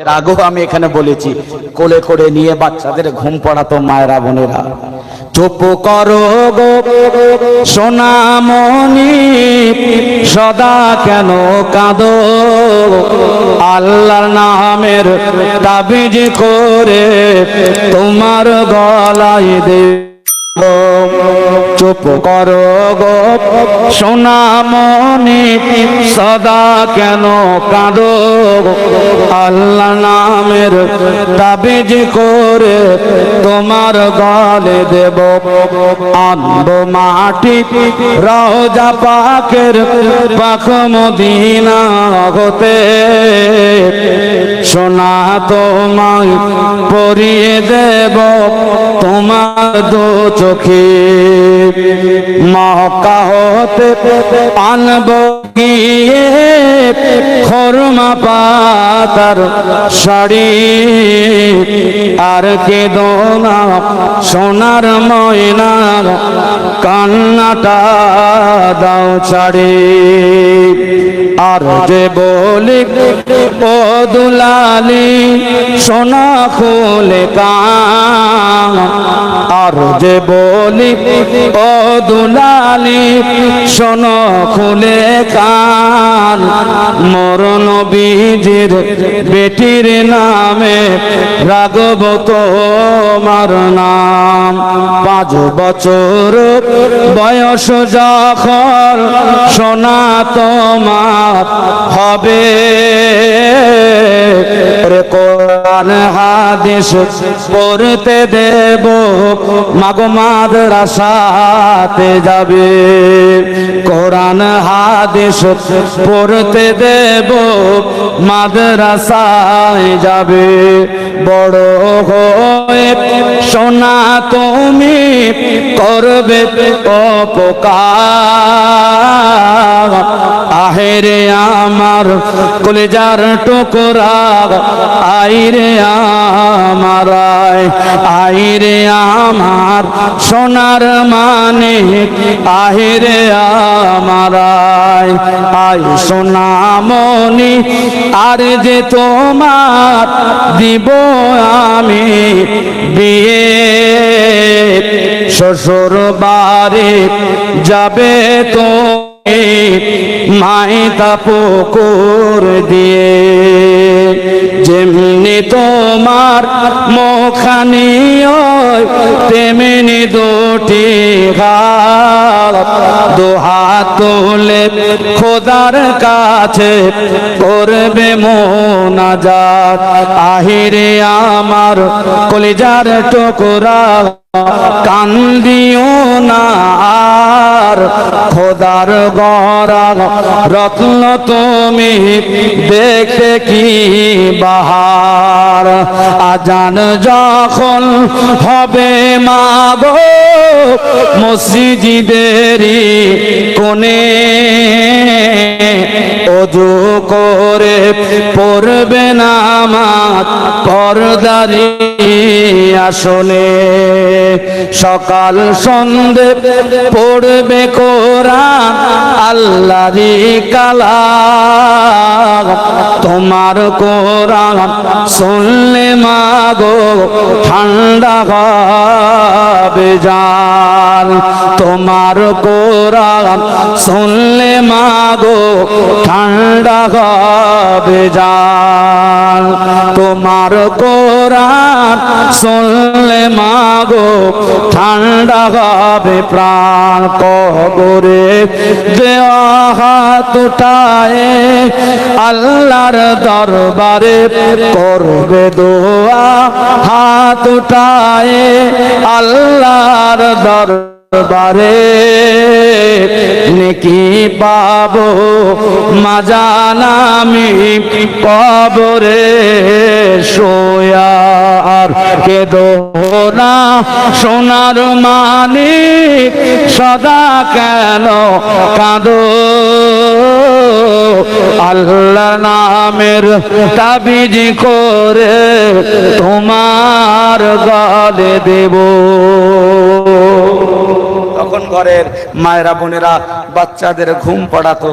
এর আগেও আমি এখানে বলেছি, কোলে করে নিয়ে বাচ্চাদের ঘুম পড়াতো মায়েরা বোনেরা। চুপ করো গো সোনামণি সদা কেন কাঁদো? আল্লাহর নামের তাবিজ করে তোমার গলায় দে চুপ কর গো। সোনামণি সদা কেন কাঁদো আল্লাহ নামের তাবিজ করে তোমার গলে দেব। আনব মাটি, রওজা পাকের পাখ মদিনা হতে। সোনা তোমায় পরিয়ে দেব তোমার দু চোখে। মক্কা হতে আনব গিয়ে খরমা পাতার শাড়ি আর কে দোনা সোনার ময়না কান্নাটা দাও ছাড়ি। আর যে বলি ও দুলালি, সোনা খুলে আর যে বলি ও দুলালি, সোন খুলে কান। মরণ বীজের বেটির নামে রাগব তোমার নাম। পাঁচ বছর বয়স যখন সোনা তোমার হবে। কোরআন হাদিস পড়তে দেব, মাগো মাদ্রাসাতে যাবে। কোরআন হাদিস পড়তে দেব, মাদ্রাসায় যাবে। বড় হয়ে সোনা তুমি করবে অপকার। আহেরে আমার কলেজার টুকরা আইরে আমার আইরে আমার, সোনার মানে আহিরে আমার, আয় সোনামণি আর যে তোমার দিব আমি বিয়ে। শ্বশুর বাড়ি যাবে তো মাইতা পুকুর দিয়ে, যেমনি তোমার মুখানি তেমনি দুটি দুহাত তুলে খোদার কাছে করবে মোনাজাত। আহিরে আমার কলিজার টুকরা, কান্দিও না আর খোদার গড়া রত্ন তুমি দেখে কি বাহার? আজান যখন হবে মাগো মসজিদেরি কোনে অজু করে পড়বে নামাজ পর্দারি আসনে সকাল সন্ধে পড়বে কোরআন আল্লাহরি কালা তোমার কোরআন শুনলে মাগো, ঠান্ডা হবে জান। তোমার কোরআন শুনলে মাগো, ঠান্ডা হবে জান। তোমার কোরআন শুনলে মাগো, ঠান্ডা হবে প্রাণ কবরে। দেওয়া হাত উঠায় আল্লাহর দরবারে করবে দোয়া। হাত উঠায় আল্লাহর দরবারে নেকি পাবো মাজানামি কবরে সোয়া আর কেদো না? সোনার মানিক সদা কেন কাঁদো? আল্লাহ নামের তাবিজ করে তোমার গলে দেব। তখন ঘরের মায়েরা বোনেরা বাচ্চাদের ঘুম পড়াতো।